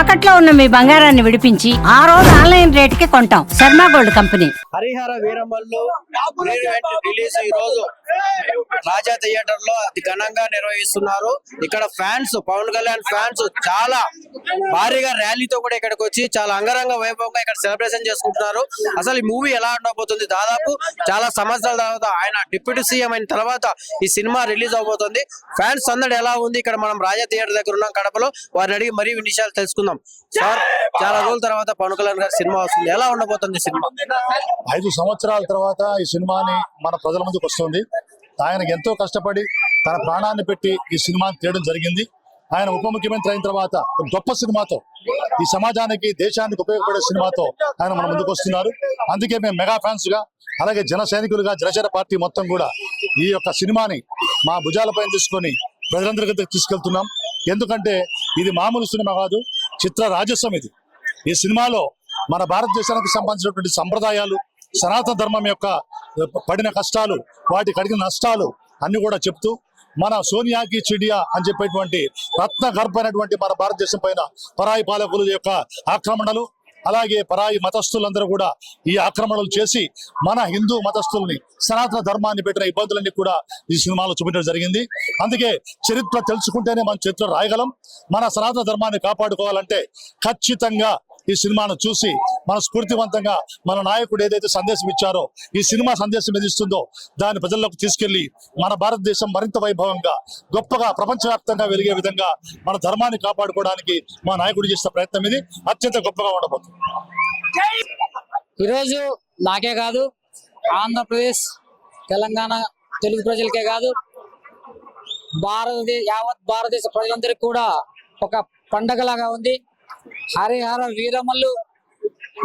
తాకట్లో ఉన్న మీ బంగారాన్ని విడిపించి ఆ రోజు ఆన్లైన్ రేటుకి కొంటాం. Sharma gold company. Harihara Veeramallu release ఈ రోజు. రాజా థియేటర్లో అతి ఘనంగా నిర్వహిస్తున్నారు. ఇక్కడ ఫ్యాన్స్ పవన్ కళ్యాణ్ ఫ్యాన్స్ చాలా భారీగా ర్యాలీతో కూడా ఇక్కడికి వచ్చి చాలా అంగరంగ వైభవంగా ఇక్కడ సెలబ్రేషన్ చేసుకుంటున్నారు. అసలు ఈ మూవీ ఎలా ఉండబోతుంది? దాదాపు చాలా సంవత్సరాల తర్వాత ఆయన డిప్యూటీ సీఎం అయిన తర్వాత ఈ సినిమా రిలీజ్ అవబోతుంది. ఫ్యాన్స్ సందడి ఎలా ఉంది? ఇక్కడ మనం రాజా థియేటర్ దగ్గర ఉన్నాం కడపలో. వారిని అడిగి మరీ విషయాలు తెలుసుకుందాం. సార్ చాలా రోజుల తర్వాత పవన్ కళ్యాణ్ గారి సినిమా వస్తుంది. ఎలా ఉండబోతుంది సినిమా? ఐదు సంవత్సరాల తర్వాత ఈ సినిమాని మన ప్రజల ముందుకు వస్తుంది. ఆయన ఎంతో కష్టపడి తన ప్రాణాన్ని పెట్టి ఈ సినిమాని తీయడం జరిగింది. ఆయన ఉప ముఖ్యమంత్రి అయిన తర్వాత ఒక గొప్ప సినిమాతో ఈ సమాజానికి దేశానికి ఉపయోగపడే సినిమాతో ఆయన మన ముందుకు వస్తున్నారు. అందుకే మేము మెగా ఫ్యాన్స్గా అలాగే జన సైనికులుగా జనసేన పార్టీ మొత్తం కూడా ఈ యొక్క సినిమాని మా భుజాలపై తీసుకొని ప్రజలందరికీ తీసుకెళ్తున్నాం. ఎందుకంటే ఇది మామూలు సినిమా కాదు చిత్ర రాజస్వం ఇది. ఈ సినిమాలో మన భారతదేశానికి సంబంధించినటువంటి సంప్రదాయాలు సనాతన ధర్మం యొక్క పడిన కష్టాలు వాటి కడిగిన నష్టాలు అన్ని కూడా చెప్తూ మన సోనియాకి చిడియా అని చెప్పేటువంటి రత్న గర్భమైనటువంటి మన భారతదేశం పైన పరాయి పాలకుల యొక్క ఆక్రమణలు అలాగే పరాయి మతస్థులందరూ కూడా ఈ ఆక్రమణలు చేసి మన హిందూ మతస్థుల్ని సనాతన ధర్మాన్ని పెట్టిన ఇబ్బందులన్నీ కూడా ఈ సినిమాలో చూపించడం జరిగింది. అందుకే చరిత్ర తెలుసుకుంటేనే మన చరిత్ర రాయగలం. మన సనాతన ధర్మాన్ని కాపాడుకోవాలంటే ఖచ్చితంగా ఈ సినిమాను చూసి మన స్ఫూర్తివంతంగా మన నాయకుడు ఏదైతే సందేశం ఇచ్చారో ఈ సినిమా సందేశం ఏది ఇస్తుందో దాన్ని ప్రజల్లోకి తీసుకెళ్ళి మన భారతదేశం మరింత వైభవంగా గొప్పగా ప్రపంచవ్యాప్తంగా వెలిగే విధంగా మన ధర్మాన్ని కాపాడుకోవడానికి మా నాయకుడు చేసిన ప్రయత్నం ఇది. అత్యంత గొప్పగా ఉండబోతుంది. ఈరోజు నాకే కాదు ఆంధ్రప్రదేశ్ తెలంగాణ తెలుగు ప్రజలకే కాదు భారతదేశ యావత్ భారతదేశ ప్రజలందరికీ కూడా ఒక పండగలాగా ఉంది. హరిహర వీరమల్లు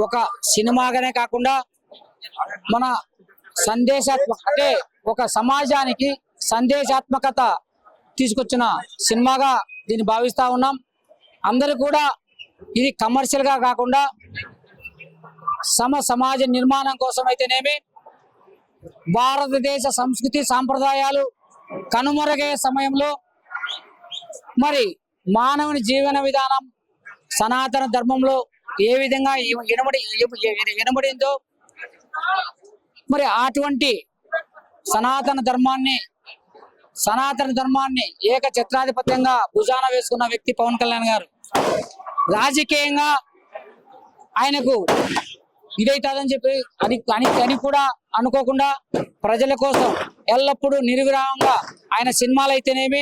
ఒక సినిమాగానే కాకుండా మన సందేశాత్మక అంటే ఒక సమాజానికి సందేశాత్మకత తీసుకొచ్చిన సినిమాగా దీన్ని భావిస్తా ఉన్నాం. అందరూ కూడా ఇది కమర్షియల్గా కాకుండా సమ సమాజ నిర్మాణం కోసం అయితేనేమి భారతదేశ సంస్కృతి సాంప్రదాయాలు కనుమరుగయ్యే సమయంలో మరి మానవుని జీవన విధానం సనాతన ధర్మంలో ఏ విధంగా ఇ- వినబడిందో మరి అటువంటి సనాతన ధర్మాన్ని సనాతన ధర్మాన్ని ఏక చిత్రాధిపత్యంగా భుజాన వేసుకున్న వ్యక్తి పవన్ కళ్యాణ్ గారు. రాజకీయంగా ఆయనకు ఇదైతుందని చెప్పి అని అని అని కూడా అనుకోకుండా ప్రజల కోసం ఎల్లప్పుడూ నిర్విరామంగా ఆయన సినిమాలు అయితేనేమి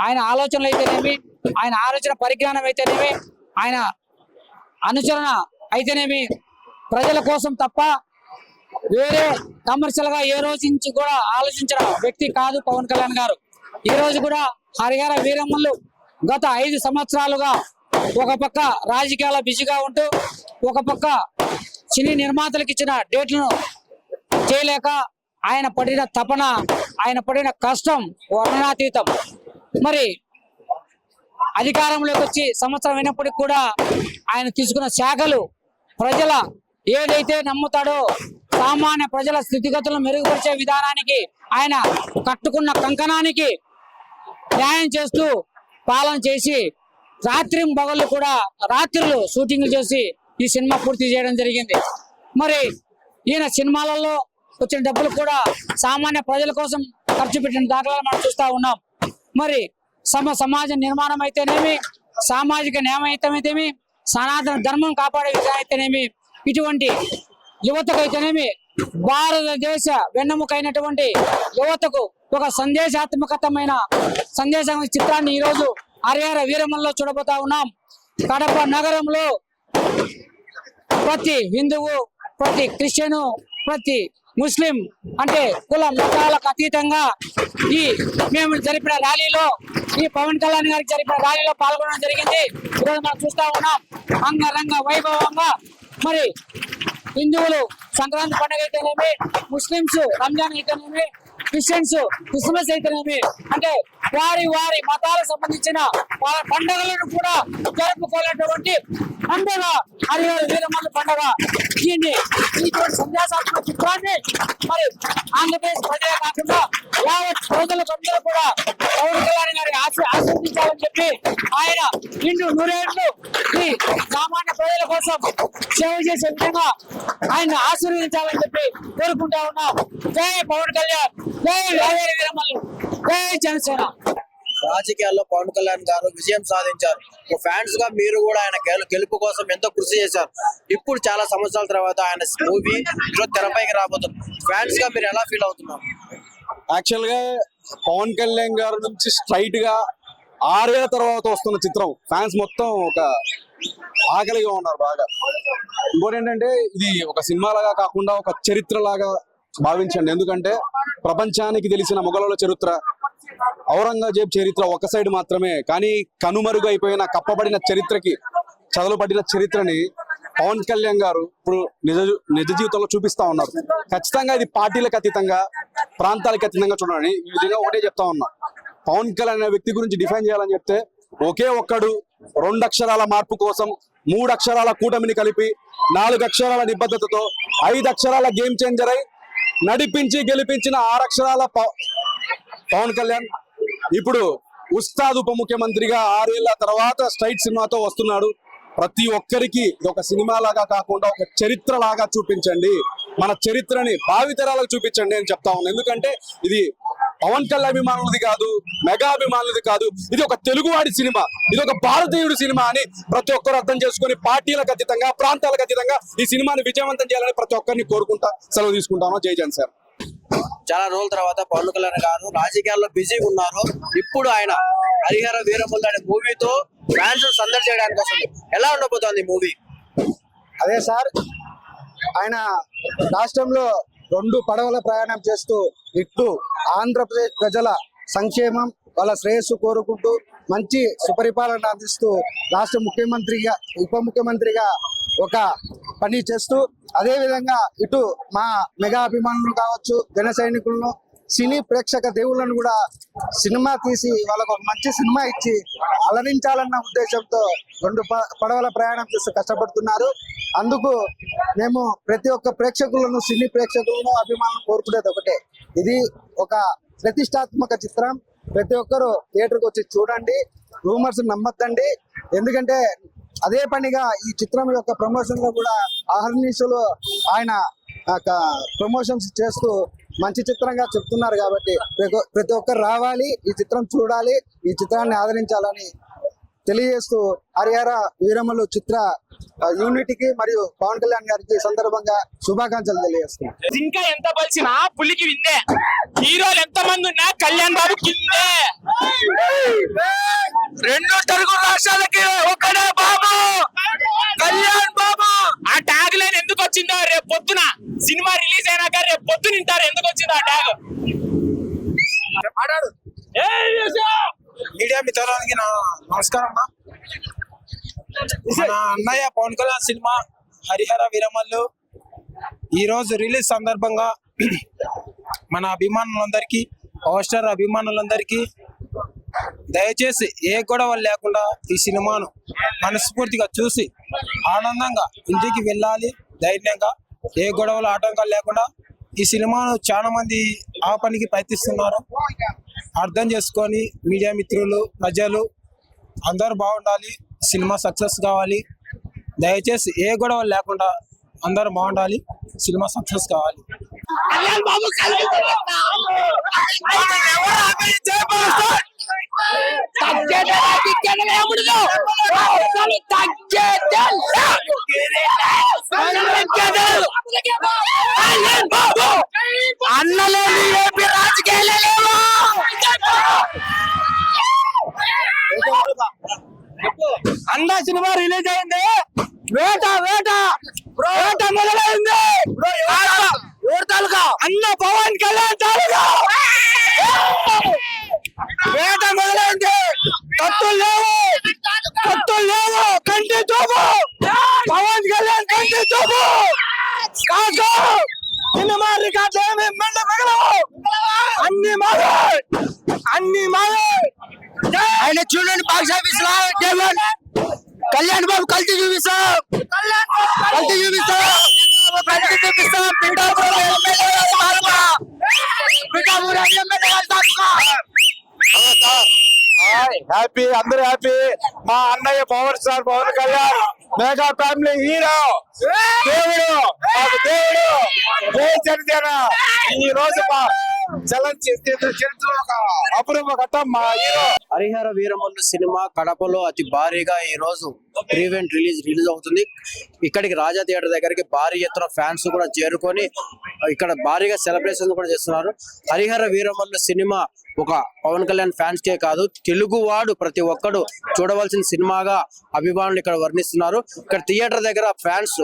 ఆయన ఆలోచనలు అయితేనేమి ఆయన ఆలోచన పరిజ్ఞానం అయితేనేమి ఆయన అనుచరణ అయితేనేమి ప్రజల కోసం తప్ప వేరే కమర్షియల్గా ఏ రోజు నుంచి కూడా ఆలోచించిన వ్యక్తి కాదు పవన్ కళ్యాణ్ గారు. ఈ రోజు కూడా హరిహర వీరమ్మలు గత ఐదు సంవత్సరాలుగా ఒక పక్క రాజకీయాల బిజీగా ఉంటూ ఒక పక్క సినీ నిర్మాతలకు ఇచ్చిన డేట్లను చేయలేక ఆయన పడిన తపన ఆయన పడిన కష్టం వర్ణనాతీతం. మరి అధికారంలోకి వచ్చి సంవత్సరం అయినప్పటికి కూడా ఆయన తీసుకున్న శాఖలు ప్రజల ఏదైతే నమ్ముతాడో సామాన్య ప్రజల స్థితిగతులను మెరుగుపరిచే విధానానికి ఆయన కట్టుకున్న కంకణానికి న్యాయం చేస్తూ పాలన చేసి రాత్రి పగళ్ళు కూడా రాత్రులు షూటింగ్లు చేసి ఈ సినిమా పూర్తి చేయడం జరిగింది. మరి ఈయన సినిమాలలో వచ్చిన డబ్బులు కూడా సామాన్య ప్రజల కోసం ఖర్చు పెట్టిన దాఖలాలు మనం చూస్తా ఉన్నాం. మరి సమ సమాజ నిర్మాణం అయితేనేమి సామాజిక న్యాయం అయితేనేమి సనాతన ధర్మం కాపాడే విధానం అయితేనేమి ఇటువంటి యువతకు అయితేనేమి భారతదేశ వెన్నెముకైనటువంటి యువతకు ఒక సందేశాత్మకతమైన సందేశం చిత్రాన్ని ఈరోజు హరిహర వీరమల్లో చూడబోతా ఉన్నాం. కడప నగరంలో ప్రతి హిందువు ప్రతి క్రిస్టియను ప్రతి ముస్లిం అంటే కుల మతాలకు అతీతంగా ఈ మేము జరిపిన ర్యాలీలో ఈ పవన్ కళ్యాణ్ గారికి జరిపిన ర్యాలీలో పాల్గొనడం జరిగింది. ఈరోజు మనం చూస్తా ఉన్నాం అంగరంగ వైభవంగా. మరి హిందువులు సంక్రాంతి పండుగ అయితేనేమి ముస్లింస్ రంజాన్ అయితేనేమి క్రిస్టియన్స్ క్రిస్మస్ అయితేనేమి అంటే వారి వారి మతాలకు సంబంధించిన పండుగలను కూడా జరుపుకోలేటువంటి పండుగ. హరిహర వీరమల్ల పండుగ. దీన్ని ఇటువంటి సందేశాత్మక చిత్రాన్ని మరి ఆంధ్రప్రదేశ్ ప్రజలే కాకుండా యావత్ ప్రజలకు అందరూ కూడా పవన్ కళ్యాణ్ గారి ఆశ ఆశీర్వదించాలని చెప్పి ఆయన నిండు నూరేళ్ళు ఈ సామాన్య ప్రజల కోసం సేవ చేసే విధంగా ఆయన ఆశీర్వదించాలని చెప్పి కోరుకుంటా ఉన్నాం. జై పవన్ కళ్యాణ్. జై హరిహర వీరమల్లు జై జనసేన. రాజకీయాల్లో పవన్ కళ్యాణ్ గారు విజయం సాధించారు. ఫ్యాన్స్గా మీరు కూడా ఆయన గెలుపు కోసం ఎంతో కృషి చేశారు. ఇప్పుడు చాలా సంవత్సరాల తర్వాత ఆయన మూవీ ఈరోజు తెరపైకి రాబోతుంది. ఫ్యాన్స్గా మీరు ఎలా ఫీల్ అవుతున్నారు? యాక్చువల్గా పవన్ కళ్యాణ్ గారి నుంచి స్ట్రైట్గా ఆరేళ్ళ తర్వాత వస్తున్న చిత్రం. ఫ్యాన్స్ మొత్తం ఒక ఆకలిగా ఉన్నారు బాగా. ఇంకోటి ఏంటంటే ఇది ఒక సినిమా లాగా కాకుండా ఒక చరిత్ర లాగా భావించండి. ఎందుకంటే ప్రపంచానికి తెలిసిన మొఘలుల చరిత్ర ఔరంగజేబ్ చరిత్ర ఒక సైడ్ మాత్రమే. కానీ కనుమరుగైపోయిన కప్పబడిన చరిత్రకి చదవబడిన చరిత్రని పవన్ కళ్యాణ్ గారు ఇప్పుడు నిజ నిజ జీవితంలో చూపిస్తా ఉన్నారు. ఖచ్చితంగా ఇది పార్టీలకు అతీతంగా ప్రాంతాలకు అతీతంగా చూడండి. ఈ విధంగా ఒకటే చెప్తా ఉన్నా. పవన్ కళ్యాణ్ అనే వ్యక్తి గురించి డిఫైన్ చేయాలని చెప్తే ఒకే ఒక్కడు రెండు అక్షరాల మార్పు కోసం మూడు అక్షరాల కూటమిని కలిపి నాలుగు అక్షరాల నిబద్ధతతో ఐదు అక్షరాల గేమ్ చేంజర్ అయి నడిపించి గెలిపించిన ఆరక్షరాల పవ- పవన్ కళ్యాణ్ ఇప్పుడు ఉస్తాద్ ఉప ముఖ్యమంత్రిగా ఆరేళ్ళ తర్వాత స్ట్రైట్ సినిమాతో వస్తున్నాడు. ప్రతి ఒక్కరికి ఒక సినిమా లాగా కాకుండా ఒక చరిత్ర లాగా చూపించండి. మన చరిత్రని భావితరాలకు చూపించండి అని చెప్తా ఉన్నాను. ఎందుకంటే ఇది పవన్ కళ్యాణ్ అభిమానులది కాదు మెగా అభిమానులది కాదు. ఇది ఒక తెలుగువాడి సినిమా. ఇది ఒక భారతీయుడి సినిమా అని ప్రతి ఒక్కరు అర్థం చేసుకొని పార్టీలకు అతీతంగా ప్రాంతాలకు అతీతంగా ఈ సినిమాని విజయవంతం చేయాలని ప్రతి ఒక్కరిని కోరుకుంటా సెలవు తీసుకుంటాను. జై జన్ సార్ చాలా రోజుల తర్వాత పవన్ కళ్యాణ్ గారు రాజకీయాల్లో బిజీగా ఉన్నారు. ఇప్పుడు ఆయన హరిహర వీరముల్లు అనే మూవీతో ఫ్యాన్స్ సందడి చేయడానికి వస్తుంది. ఎలా ఉండబోతోంది మూవీ? అదే సార్ ఆయన రాష్ట్రంలో రెండు పడవల ప్రయాణం చేస్తూ ఇటు ఆంధ్రప్రదేశ్ ప్రజల సంక్షేమం వాళ్ళ శ్రేయస్సు కోరుకుంటూ మంచి సుపరిపాలన అందిస్తూ రాష్ట్ర ముఖ్యమంత్రిగా ఉప ముఖ్యమంత్రిగా ఒక పని చేస్తూ అదే విధంగా ఇటు మా మెగా అభిమానులు కావచ్చు జన సైనికులను సినీ ప్రేక్షక దేవుళ్ళను కూడా సినిమా తీసి వాళ్ళకు ఒక మంచి సినిమా ఇచ్చి అలరించాలన్న ఉద్దేశంతో రెండు పడవల ప్రయాణం చేస్తూ కష్టపడుతున్నారు. అందుకు మేము ప్రతి ఒక్క ప్రేక్షకులను సినీ ప్రేక్షకులను అభిమానులను కోరుకునేది ఒకటే. ఇది ఒక ప్రతిష్టాత్మక చిత్రం. ప్రతి ఒక్కరు థియేటర్కి వచ్చి చూడండి రూమర్స్ నమ్మద్దండి. ఎందుకంటే అదే పనిగా ఈ చిత్రం యొక్క ప్రమోషన్లో కూడా అహర్నిశలు ఆయన ప్రమోషన్స్ చేస్తూ మంచి చిత్రంగా చెప్తున్నారు కాబట్టి ప్రతి- ప్రతి ఒక్కరు రావాలి ఈ చిత్రం చూడాలి ఈ చిత్రాన్ని ఆదరించాలని తెలియజేస్తూ హరిహర వీరమ్మలు చిత్ర యూనిట్కి మరియు పవన్ కళ్యాణ్ గారికి సందర్భంగా శుభాకాంక్షలు తెలియజేస్తున్నాం. ఇంకా ఎంత పలిచినా పులికి విందే హీరోలు ఎంత మంది ఉన్నా కళ్యాణ్ బాబు కిందే. రెండు తెలుగు రాష్ట్రాలకి ఒకడే బాబు. కళ్యాణ్ బాబు. ఆ ట్యాగ్ లైన్ ఎందుకు వచ్చిందో రేపు పొద్దున సినిమా రిలీజ్ అయినాక రేపు పొద్దున వింటారు. ఎందుకు వచ్చిందో ఆ ట్యాగ్? మీడియా మిత్రులకి నా నమస్కారం అన్నయ్య పవన్ కళ్యాణ్ సినిమా హరిహర వీరమల్లు ఈ రోజు రిలీజ్ సందర్భంగా మన అభిమానులందరికీ పవర్ స్టార్ అభిమానులందరికీ దయచేసి ఏ గొడవ లేకుండా ఈ సినిమాను మనస్ఫూర్తిగా చూసి ఆనందంగా ఇంటికి వెళ్ళాలి ధైర్యంగా ఏ గొడవలు ఆటంకాలు లేకుండా ఈ సినిమాను చాలా మంది ఆ పనికి ప్రయత్నిస్తున్నారు అర్థం చేసుకొని మీడియా మిత్రులు ప్రజలు అందరూ బాగుండాలి సినిమా సక్సెస్ కావాలి దయచేసి ఏ గొడవ లేకుండా అందరూ బాగుండాలి సినిమా సక్సెస్ కావాలి కళ్యాణ్ అన్న సినిమా రిలీజ్ అయింది. వేట వేట. వేట మొదలైంది. తాలూకా? అన్న పవన్ కళ్యాణ్ తాలూకా? వేట మొదలైంది. కత్తులు లేవు. కత్తులు లేవు. కంటి చూపు. పవన్ కళ్యాణ్ కంటి చూపు. కాదు సినిమా రికార్డు ఏమి మెండ మిగలవు. అన్ని మారు అన్ని మావే. ఆయన చూడండి బాక్స్ ఆఫీస్లో. కళ్యాణ్ బాబు కల్తీ చూపిస్తా కల్తీ చూపిస్తా కల్తీ చూపిస్తా పిఠాపురం ఎమ్మెల్యే గారి తాలూకా. పిఠాపురం ఎమ్మెల్యే గారి తాలూకా. హ్యాపీ అందరూ హ్యాపీ మా అన్నయ్య power star Pawan Kalyan mega family hero దేవుడు మాకు దేవుడు జై జనసేన ఈ రోజు చరిత్రలో ఒక అపూర్వ ఘట్టం మా హీరో. హరిహర వీరమల్లు సినిమా కడపలో అతి భారీగా ఈ రోజు ఈవెంట్ రిలీజ్ రిలీజ్ అవుతుంది. ఇక్కడికి రాజా థియేటర్ దగ్గరికి భారీ ఎత్తున ఫ్యాన్స్ కూడా చేరుకొని ఇక్కడ భారీగా సెలబ్రేషన్ కూడా చేస్తున్నారు. హరిహర వీరమల్లు సినిమా ఒక పవన్ కళ్యాణ్ ఫ్యాన్స్ కే కాదు తెలుగు వాడు ప్రతి ఒక్కడు చూడవలసిన సినిమాగా అభిమానులు ఇక్కడ వర్ణిస్తున్నారు. ఇక్కడ థియేటర్ దగ్గర ఫ్యాన్స్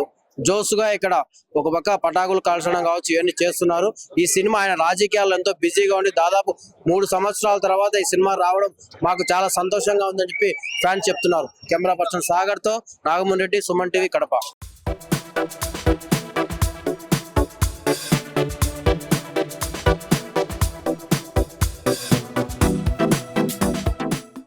జోసుగా ఇక్కడ ఒక పక్క పటాకులు కాల్చడం కావచ్చు ఇవన్నీ చేస్తున్నారు. ఈ సినిమా ఆయన రాజకీయాల్లో ఎంతో బిజీగా ఉండి దాదాపు మూడు సంవత్సరాల తర్వాత ఈ సినిమా రావడం మాకు చాలా సంతోషంగా ఉందని చెప్పి ఫ్యాన్స్ చెప్తున్నారు. కెమెరా పర్సన్ సాగర్తో నాగమోహన్ రెడ్డి సుమన్ టీవీ కడప.